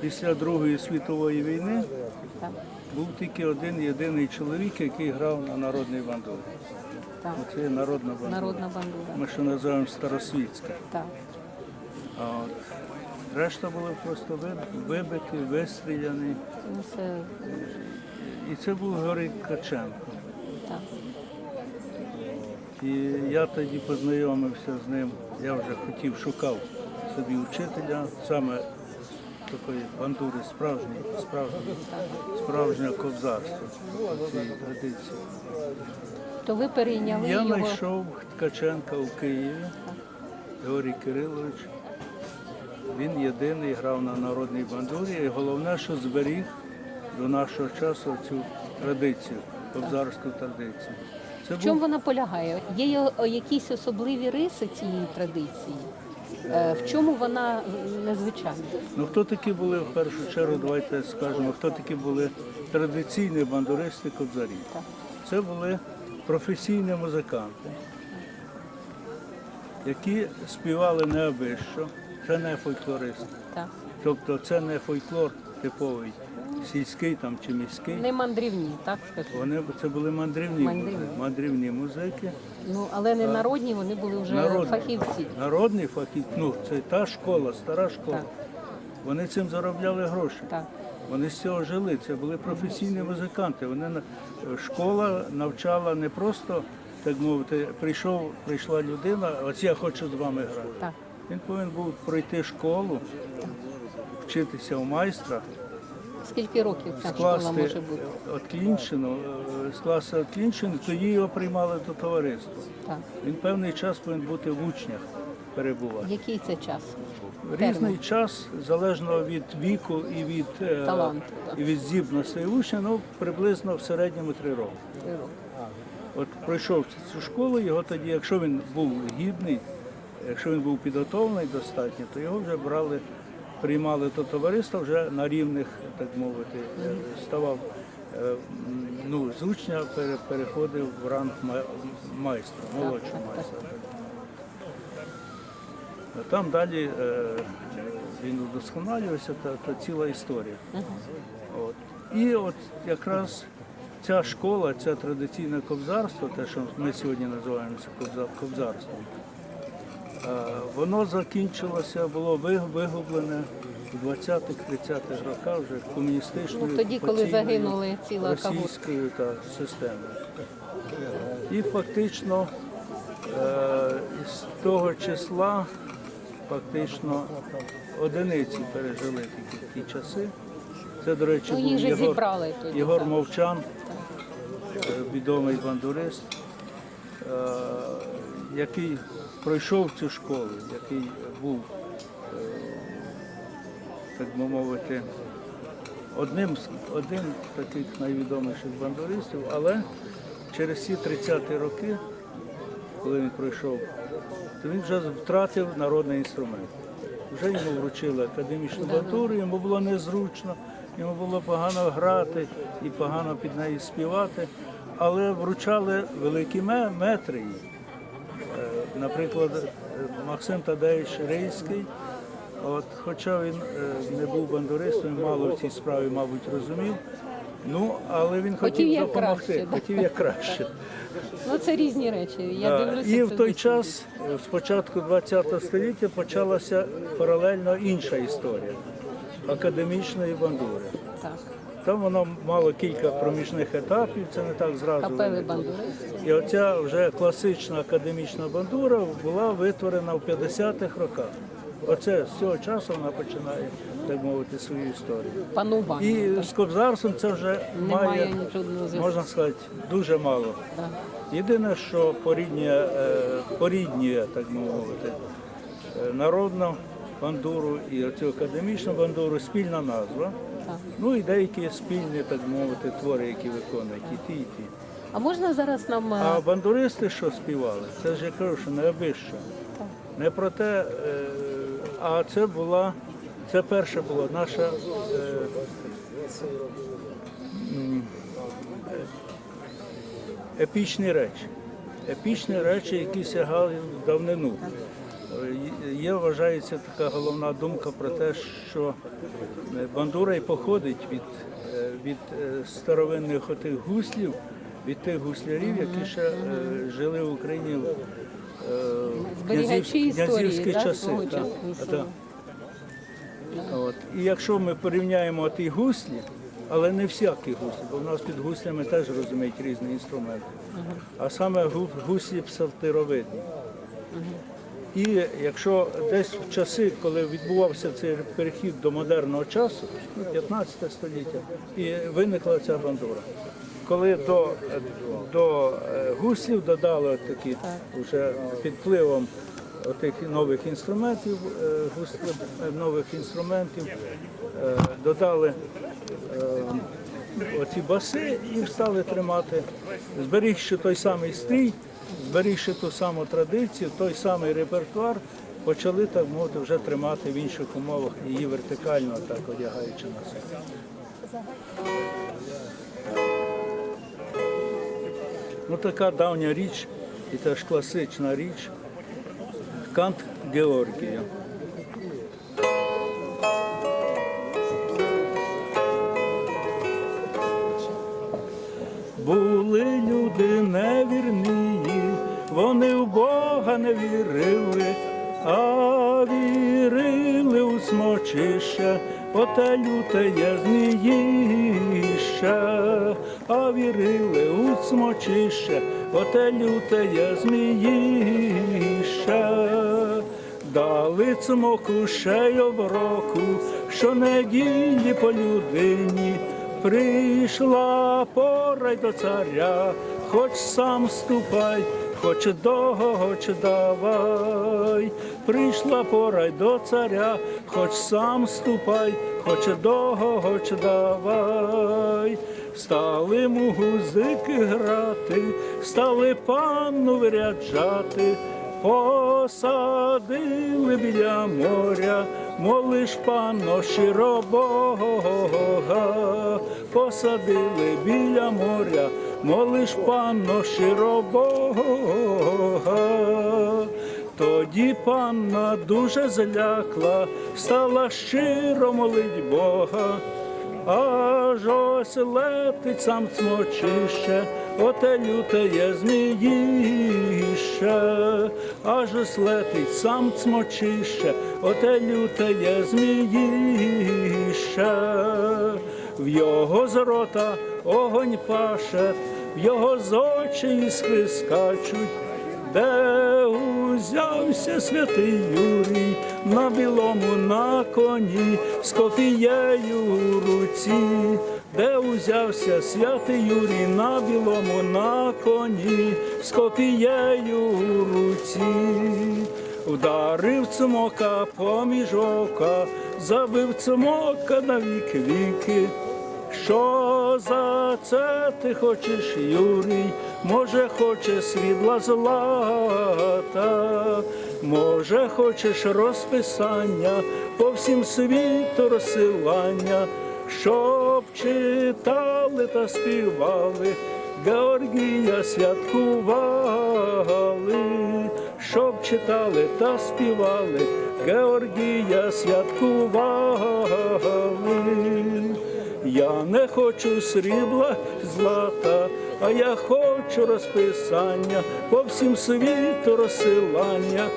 після Другої світової війни був тільки один єдиний чоловік, який грав на народній бандурі. так. Це є народна бандура. Народна бандура. Ми що називаємо старосвітська. Так. А от решта були просто вибиті, вистріляні. Ну, це І це був Григорій Ткаченко. так. І я тоді познайомився з ним. Я вже хотів, шукав собі учителя, саме такої бандури справжньої, справжньої, справжнього кобзарства цієї традиції. То ви перейняли Я його. знайшов Ткаченка у Києві, Георгій Кирилович. Він єдиний грав на народній бандурі. І головне, що зберіг до нашого часу цю традицію, кобзарську традицію. Це В чому вона полягає? Є якісь особливі риси цієї традиції? Е, В чому вона незвичайна? Ну хто такі були в першу чергу, давайте скажемо, хто такі були традиційні бандуристи кобзарі. Це були професійні музиканти, які співали не аби що, це не фольклористи. Тобто це не фольклор типовий, сільський там чи міський. Не мандрівні, так скажу. Вони це були мандрівні, Мандрівні. музики, мандрівні музики. Ну але не народні, вони були вже Народні. фахівці. Народний фахів, ну це та школа, стара школа. Так. Вони цим заробляли гроші. Так. Вони з цього жили. Це були професійні музиканти. Вони на- школа навчала не просто, так мовити, прийшов, прийшла людина, ось я хочу з вами грати. Так. Він повинен був пройти школу, вчитися у майстра, Скільки років ця школа скласти може бути? отлінчину, е, скласти отлінчину, тоді його приймали до товариства. Так. Він певний час повинен бути в учнях перебувати. Який це час? Різний Термін. час, залежно від віку і від, е, Таланту, так. і від здібностей учня, ну приблизно в середньому три роки. Три роки. От пройшов цю школу, його тоді, якщо він був гідний, якщо він був підготовлений достатньо, то його вже брали, приймали до товариства вже на рівних, так мовити, е, ставав е, ну, з учня переходив в ранг майстра, молодшого майстра. Там далі е, він удосконалювався, та, та ціла історія. От. І от якраз ця школа, це традиційне кобзарство, те, що ми сьогодні називаємо кобзарством, воно закінчилося, було вигублене у 20-30-х роках вже комуністичною Ну, тоді, коли загинули ціла російською та, системою. І фактично е, з того числа фактично одиниці пережили такі, такі часи. Це, до речі, Ну, був Єгор, Єгор. Мовчан, е, відомий бандурист, е, який пройшов цю школу, який був, е, так би мовити, одним з один таких найвідоміших бандуристів, але через ці 30-ті роки, коли він пройшов, то він вже втратив народний інструмент. Вже йому вручили академічну бандуру, йому було незручно, йому було погано грати і погано під неї співати, але вручали великі ме- метри. їй. Е, Наприклад, е, Максим Тадеївич Рейський, от, хоча він е, не був бандуристом, мало в цій справі, мабуть, розумів. Ну, але він хотів, як допомогти, краще, хотів як краще. Ну це різні речі. Я Да. дивлюся. І в той час, е, з початку ХХ століття, почалася паралельно інша історія академічної бандури. Так. Там воно мало кілька проміжних етапів, це не так зразу. Виникло. І оця вже класична академічна бандура була витворена в 50-х роках. Оце з цього часу вона починає, так мовити, свою історію. Панування. І з кобзарством це вже Немає має, можна сказати, дуже мало. Да. Єдине, що поріднює, е, поріднює так мовити, е, народну бандуру і оцю академічну бандуру спільна назва. Ну і деякі спільні, так мовити, твори, які виконують і ті, і ті. А можна зараз нам е, А бандуристи, що співали, це ж я кажу, що не аби що. Не про те, е, а це була, це перша була наша е, е, епічні речі. Епічні речі, які сягали в давнину. Е, Є, вважається, така головна думка про те, що е, бандура і походить від, е, від старовинних отих гуслів, від тих гуслярів, які ще жили в Україні в князівські- князівські часи. свого так. Так. От. І якщо ми порівняємо ті гуслі, але не всякі гуслі, бо в нас під гуслями теж розуміють різні інструменти, а саме гуслі псалтировидні. І якщо десь в часи, коли відбувався цей перехід до модерного часу, ну, 15 століття, і виникла ця бандура. Коли до, до е, гуслів додали такі вже під впливом тих нових інструментів, е, гуслів, е, нових інструментів, додали оці баси і стали тримати, зберігши той самий стрій, зберігши ту саму традицію, той самий репертуар, почали так мовити вже тримати в інших умовах її вертикально, так одягаючи на себе. Ну така давня річ і теж класична річ. Кант Георгія. Були люди невірні, вони в Бога не вірили, а вірили у смочище, оте люте є зміїще, а вірили у смочище, оте люте є зміїще. Дали цмоку ще й оброку, що неділі по людині. Прийшла пора й до царя, хоч сам ступай, хоч догодь давай. Прийшла пора й до царя, хоч сам ступай, хоч догодь давай. Стали музики грати, стали панну виряджати. Посадили біля моря, молиш панно щиро Бога, посадили біля моря, молиш панно щиро Бога. Тоді панна дуже злякла, стала щиро молить Бога. Аж ось летить сам цмочище, оте люте є зміїще, аж ось летить сам цмочище, оте люте є зміїще, в його з рота огонь паше, в його з очі іскри скачуть. Де узявся святий Юрій на білому на коні з кофією у руці, де узявся святий Юрій на білому на коні з кофією у руці, вдарив цмока поміж ока, забив цмока на вік віки. Що за це ти хочеш, Юрій? Може, хочеш срібла злата, може, хочеш розписання по всім світу розсилання, щоб читали та співали, Георгія святкували, щоб читали та співали, Георгія святкували. Я не хочу срібла злата, а я хочу розписання по всім світу розсилання,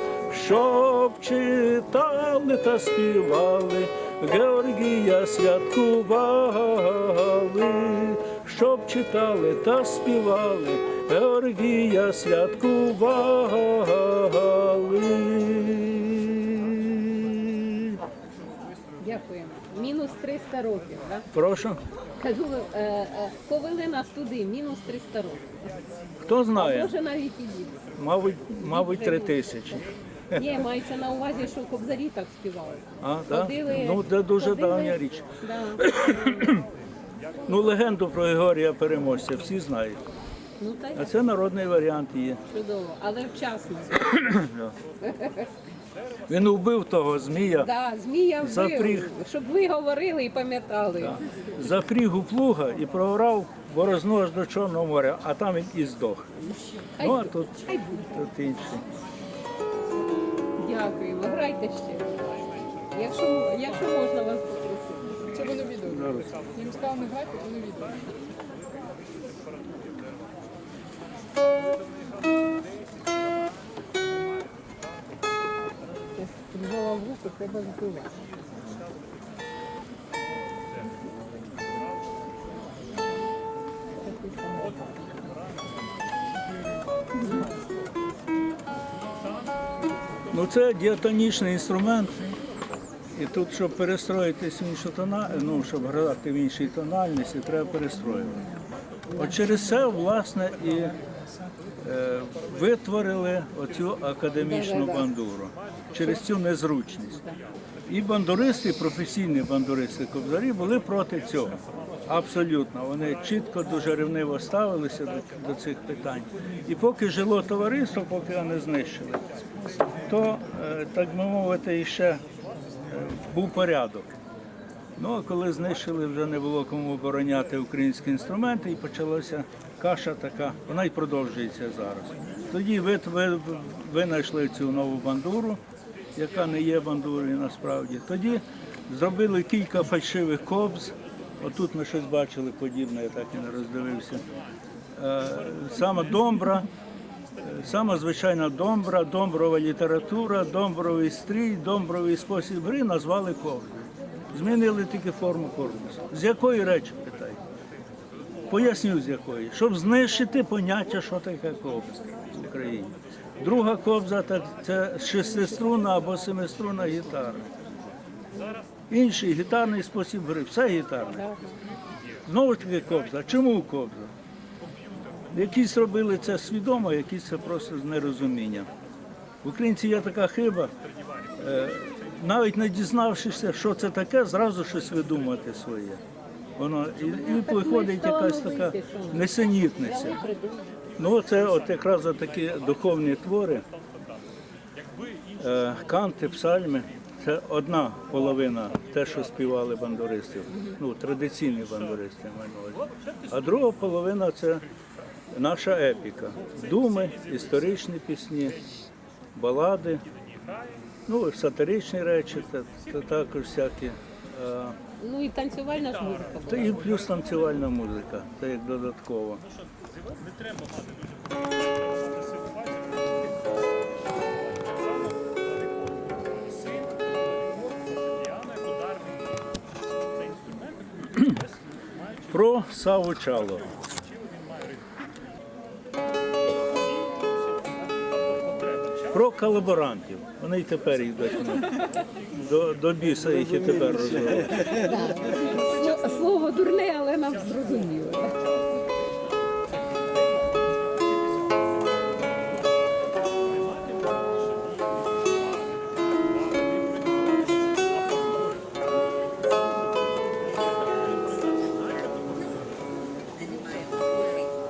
щоб читали та співали, Георгія святкували, щоб читали та співали, Георгія святкували. Дякуємо. Мінус 300 років, так? Прошу, Кажу, е, е, повели нас туди, мінус 300 років. хто знає, Може навіть і більше. мабуть, мабуть, три тисячі. Ні, мається на увазі, що кобзарі так співали. А, да? Ходили- Ну, це дуже ходили- давня річ. Да. Ну, легенду про Григорія Переможця всі знають. Ну так А це народний варіант є. чудово, але вчасно. Він убив того змія, Да, змія вбив, Запріг. щоб ви говорили і пам'ятали. запріг у плуга і програв борозну аж до Чорного моря, а там він і здох. Хай Ну, а буде, тут, хай буде. тут інший. Дякую. Давайте ще. Якщо, якщо можна вас попросити. Це воно відео. Їм сказали не грати, воно відео. Треба збивати. Ну це діатонічний інструмент. І тут, щоб перестроїтись в іншу тона, ну, щоб грати в іншій тональності, треба перестроювати. От через це, власне, і е, витворили оцю академічну бандуру, через цю незручність. І бандуристи, професійні бандуристи кобзарі були проти цього. Абсолютно. Вони чітко, дуже ревниво ставилися до, до цих питань. І поки жило товариство, поки не знищили, то, е, так би мовити, ще е, був порядок. Ну а коли знищили, вже не було кому обороняти українські інструменти, і почалася каша така, вона й продовжується зараз. Тоді ви, винайшли цю нову бандуру, яка не є бандурою насправді. Тоді зробили кілька фальшивих кобз. Отут ми щось бачили подібне, я так і не роздивився. Е, Саме домбра, е, саме звичайна домбра, домброва література, домбровий стрій, домбровий спосіб гри назвали ковдрою. Змінили тільки форму корпусу. З якої речі питають? Поясню з якої. Щоб знищити поняття, що таке кобза в Україні. Друга кобза це шестиструнна або семиструнна гітара. Інший гітарний спосіб гри, все гітарне. Знову ж таки кобза. Чому кобза? Якісь робили це свідомо, якісь це просто з нерозуміння. В українці є така хиба, е, навіть не дізнавшися, що це таке, зразу щось видумати своє. Воно і, і виходить якась така несенітниця. Ну, це от якраз такі духовні твори, е, канти, псальми. Це одна половина те, що співали бандуристи, ну, традиційні бандуристи увазі. А друга половина це наша епіка. Думи, історичні пісні, балади, ну, сатиричні речі, та, та також всякі. е, Ну і танцювальна ж музика та і плюс танцювальна музика, це як додатково. Про Саву Чалого. Про колаборантів. Вони й тепер йдуть. До, до біса їх і тепер розвивають. Слово дурне, але нам зрозуміло.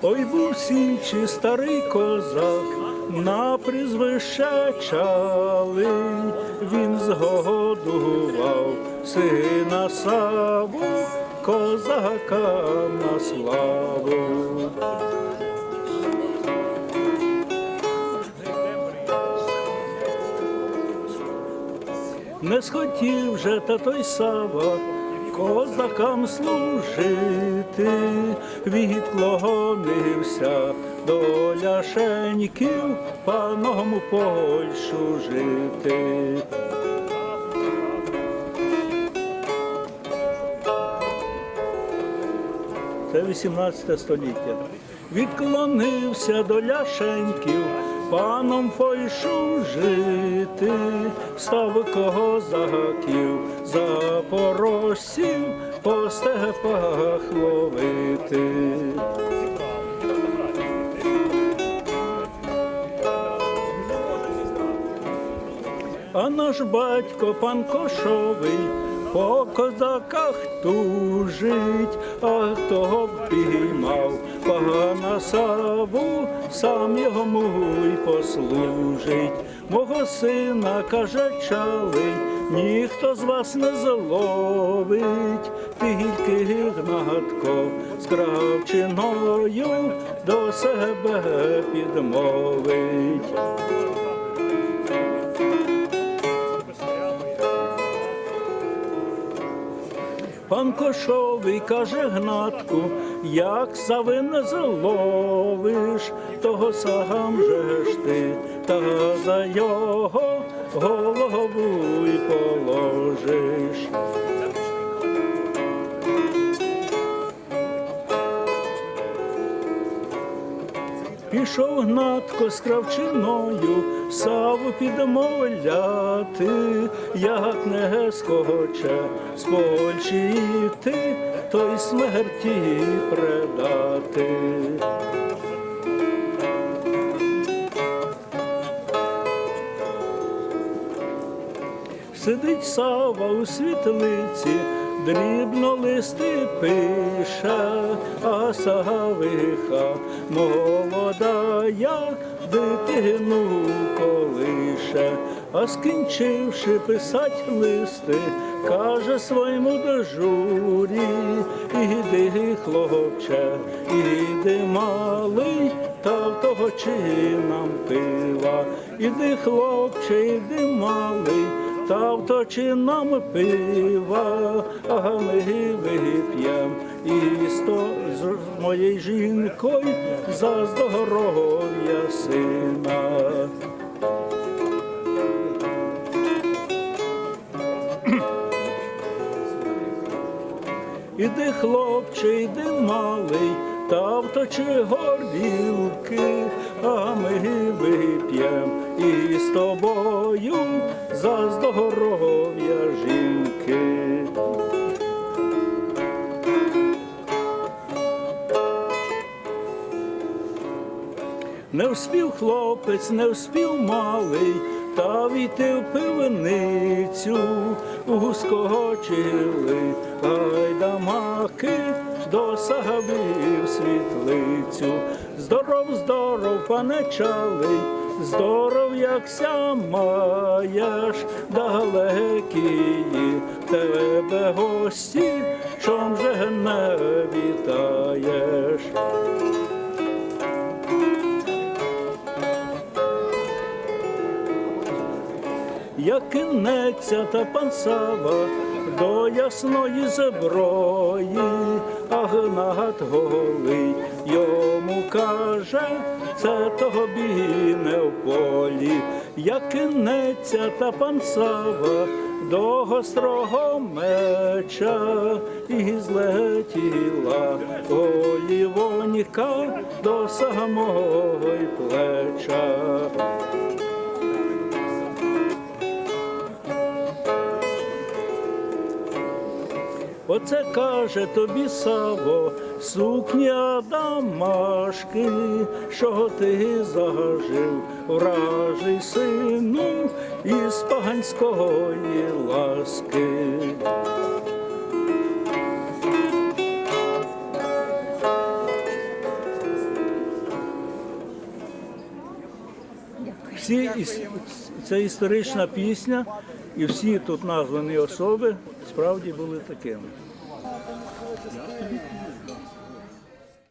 Ой був січі старий козак, на прізвище чалий, він згодував сина Саву, козака на славу. Не схотів же та той Сава козакам служити, відклонився до ляшеньків паном у Польщу жити. Це 18 століття. Відклонився до ляшеньків, паном Фойшу жити, став козаків, запорожців по степах ловити. А наш батько пан Кошовий по козаках тужить, а хто впіймав пана Саву, сам йому й послужить. Мого сина каже чалий, ніхто з вас не зловить, тільки гнатко з кравчиною до себе підмовить. Пан Кошовий каже Гнатку, як савина заловиш, того сагам же ти, та за його голову й положиш. Пішов гнатко з кравчиною, саву підмовляти, як не схоче з Польщі йти, то смерті предати. Сидить Сава у світлиці, дрібно листи пише, а Савиха молодая дитину колише, а скінчивши писать листи, каже своєму дежурі, іди, хлопче, іди малий, та в того чи нам пива, іди, хлопче, іди малий. Та вточи нам пива, а ми вип'єм і сто з моєю жінкою за здоров'я сина. Іди, хлопче, іди малий, та вточи горілки, а ми вип'єм і з тобою за здоров'я жінки. Не вспів хлопець, не вспів малий, та війти в пивницю, ускочили гайдамаки, досагавив світлицю. Здоров, здоров, пане чалий, здоров, якся маєш, далекі тебе гості, чом же не вітаєш. як кинеться та пан Сава до ясної зброї, а гнат голий йому каже, це тобі не в полі, як кинеться та пан Сава до гострого меча. І злетіла олівонька до самого й плеча. Оце каже тобі Саво, сукня дамашки, що ти зажив, вражий сину із паганської ласки. Всі це історична пісня, і всі тут названі особи справді були такими.